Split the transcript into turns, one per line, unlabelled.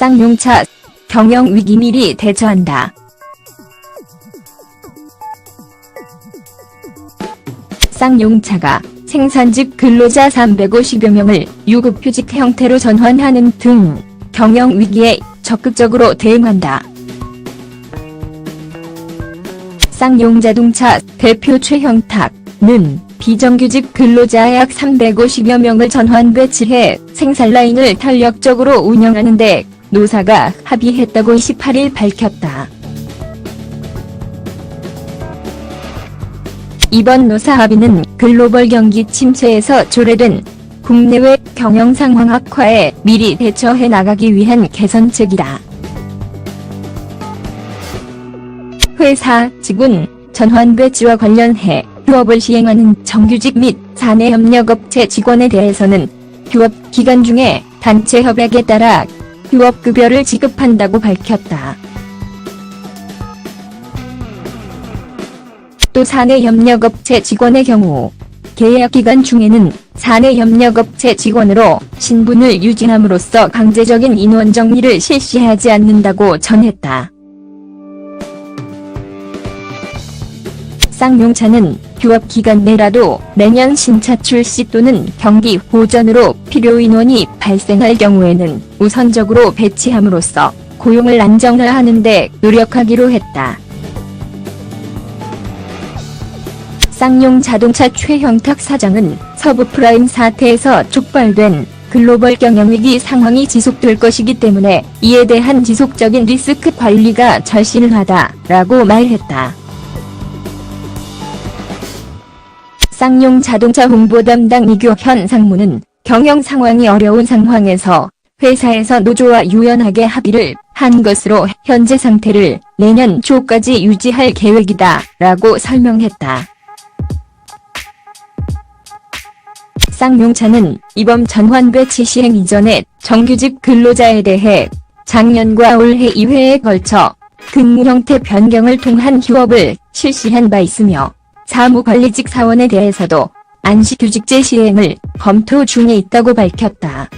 쌍용차 경영 위기 미리 대처한다. 쌍용차가 생산직 근로자 350여 명을 유급휴직 형태로 전환하는 등 경영 위기에 적극적으로 대응한다. 쌍용자동차 대표 최형탁은 비정규직 근로자 약 350여 명을 전환 배치해 생산 라인을 탄력적으로 운영하는데 노사가 합의했다고 28일 밝혔다. 이번 노사 합의는 글로벌 경기 침체에서 조례된 국내외 경영 상황 악화에 미리 대처해 나가기 위한 개선책이다. 회사 직원 전환 배치와 관련해 휴업을 시행하는 정규직 및 사내 협력업체 직원에 대해서는 휴업 기간 중에 단체 협약에 따라 휴업급여를 지급한다고 밝혔다. 또 사내 협력업체 직원의 경우 계약 기간 중에는 사내 협력업체 직원으로 신분을 유지함으로써 강제적인 인원 정리를 실시하지 않는다고 전했다. 쌍용차는 휴업 기간 내라도 매년 신차 출시 또는 경기 호전으로 필요 인원이 발생할 경우에는 우선적으로 배치함으로써 고용을 안정화하는 데 노력하기로 했다. 쌍용 자동차 최형탁 사장은 서부 프라임 사태에서 촉발된 글로벌 경영위기 상황이 지속될 것이기 때문에 이에 대한 지속적인 리스크 관리가 절실하다라고 말했다. 쌍용 자동차 홍보 담당 이교현 상무는 경영 상황이 어려운 상황에서 회사에서 노조와 유연하게 합의를 한 것으로 현재 상태를 내년 초까지 유지할 계획이다 라고 설명했다. 쌍용차는 이번 전환 배치 시행 이전에 정규직 근로자에 대해 작년과 올해 2회에 걸쳐 근무 형태 변경을 통한 휴업을 실시한 바 있으며 사무관리직 사원에 대해서도 안식휴직제 시행을 검토 중에 있다고 밝혔다.